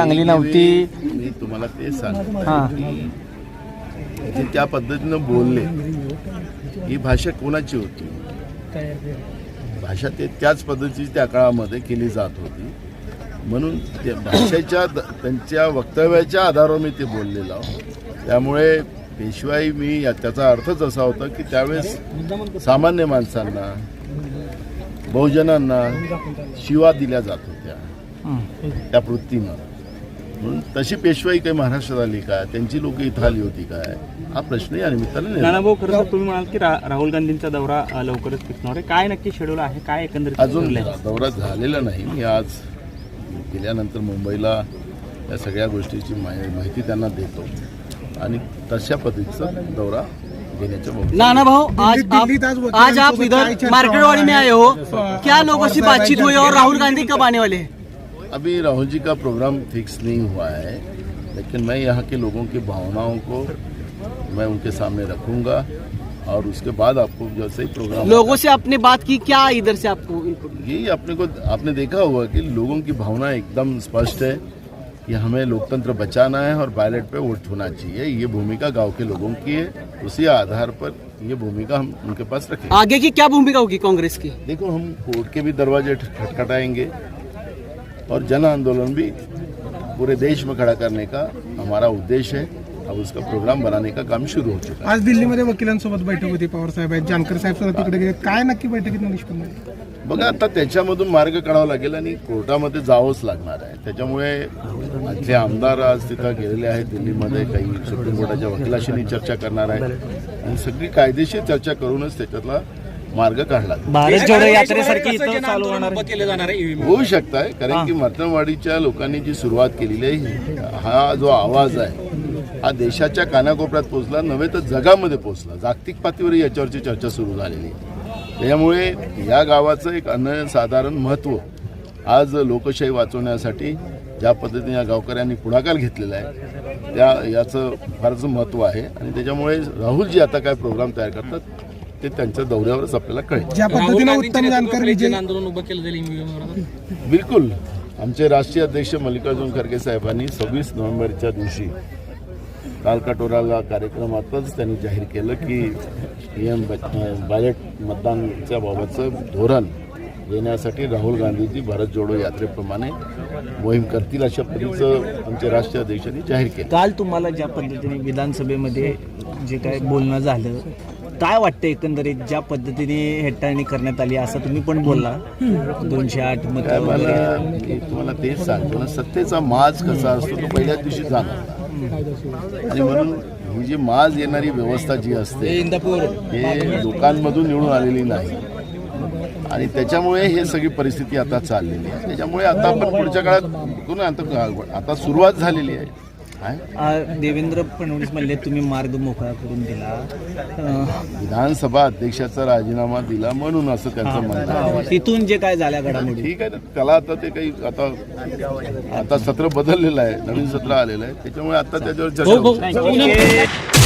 चांगली नव्हती. मी तुम्हाला ते सांग हां. ते त्या पद्धतीनं बोलले ही भाषा कोणाची होती? भाषा ते त्याच पद्धतीची त्या काळामध्ये केली जात होती. म्हणून त्या भाषेच्या त्यांच्या वक्तव्याच्या आधारावर मी ते बोललेलो. आहो त्यामुळे पेशवाई मी या- त्याचा अर्थच असा होता की त्यावेळेस सामान्य माणसांना बहुजनांना शिवा दिल्या जात होत्या. त्या वृत्तीनं. म्हणून तशी पेशवाई काही महाराष्ट्रात आली का? त्यांची लोक इथं आली होती काय हा प्रश्न या निमित्तानं निर्माण नानाभाऊ खरं तर तुम्ही म्हणाल की रा- राहुल गांधींचा दौरा अ, लवकरच फिक्स आहे. काय नक्की शेड्यूल आहे? काय एकंदरीत अजून ठरलंय? दौरा झालेला नाही. मी आज गेल्यानंतर मुंबईला या सगळ्या गोष्टीची माहि- माहिती त्यांना देतो. आणि तशा पद्धतीचा दौरा घेण्याच्या नाना भाऊ आज दिल्लीत आज आप आज इधर मार्केटवाड़ी में है? आए हो। क्या लोगों से बातचीत हुई और राहुल गांधी कब आने वाले हैं? अभी राहुल जी का प्रोग्राम फिक्स नहीं हुआ है लेकिन मैं यहाँ के लोगों की भावनाओं को मैं उनके सामने रखूँगा और उसके बाद आपको जैसे ही प्रोग्राम लोगों से आपने बात की क्या इधर से आपको यही अपने को आपने देखा होगा कि लोगों की भावना एकदम स्पष्ट है कि हमें लोकतंत्र बचाना है और बैलेट पे वोट होना चाहिए। ये भूमिका गाँव के लोगों की है उसी आधार पर ये भूमिका हम उनके पास रखेंगे। आगे की क्या भूमिका होगी कांग्रेस की? देखो हम कोर्ट के भी दरवाजे खटखटाएँगे। और जन आंदोलन भी पूरे देश में खड़ा करने का हमारा उद्देश्य है। अब उसका प्रोग्राम बनाने का काम शुरू हो चुका है। आज दिल्लीमध्ये वकिलांसोबत बैठक होती पवार साहेब आहेत जानकर साहेब सुद्धा तिकडे गेले. काय नक्की बैठकीत निष्पन्न झालं? बघा आता त्याच्यामधून मार्ग काढावा लागेल आणि कोर्टामध्ये जावंच लागणार आहे. त्याच्यामुळे आमचे आमदार आज तिथं गेलेले आहेत दिल्लीमध्ये काही सुप्रीम कोर्टाच्या वकिलाशीनी चर्चा करणार आहेत. आणि सगळी कायदेशीर चर्चा करूनच त्याच्यातला मार्ग काढला. भारत जोडो यात्रेसारखी इथं चालू होणार आहे. होऊ शकत आहे कारण की मर्तनवाडीच्या लोकांनी जी सुरुवात केलेली आहे हा जो आवाज आहे हा देशाच्या कानाकोपऱ्यात पोहोचला नव्हे तर जगामध्ये पोहोचला. जागतिक पातळीवर याच्यावरची चर्चा सुरू झालेली आहे. त्यामुळे या गावाचं एक अनसाधारण महत्त्व आज लोकशाही वाचवण्यासाठी ज्या पद्धतीने या गावकऱ्यांनी पुढाकार घेतलेला आहे त्या याचं फारच महत्त्व आहे. आणि त्याच्यामुळे राहुलजी आता काय प्रोग्राम तयार करतात ते त्यांच्या दौऱ्यावरच आपल्याला कळेल. ज्या पद्धतीनं उत्तम जानकर विजय आंदोलन उभं केलं जाईल. बिलकुल. आमचे राष्ट्रीय अध्यक्ष मल्लिकार्जुन खरगे साहेबांनी सव्वीस नोव्हेंबरच्या दिवशी कालकाटोराला कार्यक्रमातच त्यांनी जाहीर केलं की एम बॅलेट मतदानच्या बाबतचं धोरण देण्यासाठी राहुल गांधीजी भारत जोडो यात्रेप्रमाणे मोहीम करतील अशा पद्धतीचं आमचे राष्ट्रीय अध्यक्षांनी जाहीर केलं. काल तुम्हाला ज्या पद्धतीने विधानसभेमध्ये जे काय बोलणं झालं काय वाटतं एकंदरीत ज्या पद्धतीने हेटाळणी करण्यात आली असं तुम्ही पण बोलला. दोनशे आठ मत मला तुम्हाला तेच सांगतो ना सत्तेचा माज कसा असतो तो पहिल्याच दिवशी जाणवला आणि म्हणून ही जी माज येणारी व्यवस्था जी असते हे लोकांमधून निवडून आलेली नाही. आणि त्याच्यामुळे हे सगळी परिस्थिती आता चाललेली आहे. त्याच्यामुळे आता आपण पुढच्या काळात आता आता सुरुवात झालेली आहे? देवेंद्र फडणवीस म्हणले तुम्ही मार्ग मोकळा करून दिला. विधानसभा अध्यक्षाचा राजीनामा दिला म्हणून असं त्यांचं म्हणणं आहे. तिथून जे काय झाल्या घडामोडी? ठीक आहे. ना त्याला आता ते काही आता आता सत्र बदललेलं आहे. नवीन सत्र आलेलं आहे. त्याच्यामुळे आता त्याच्यावर चर्चा होऊ शकते. Thank you.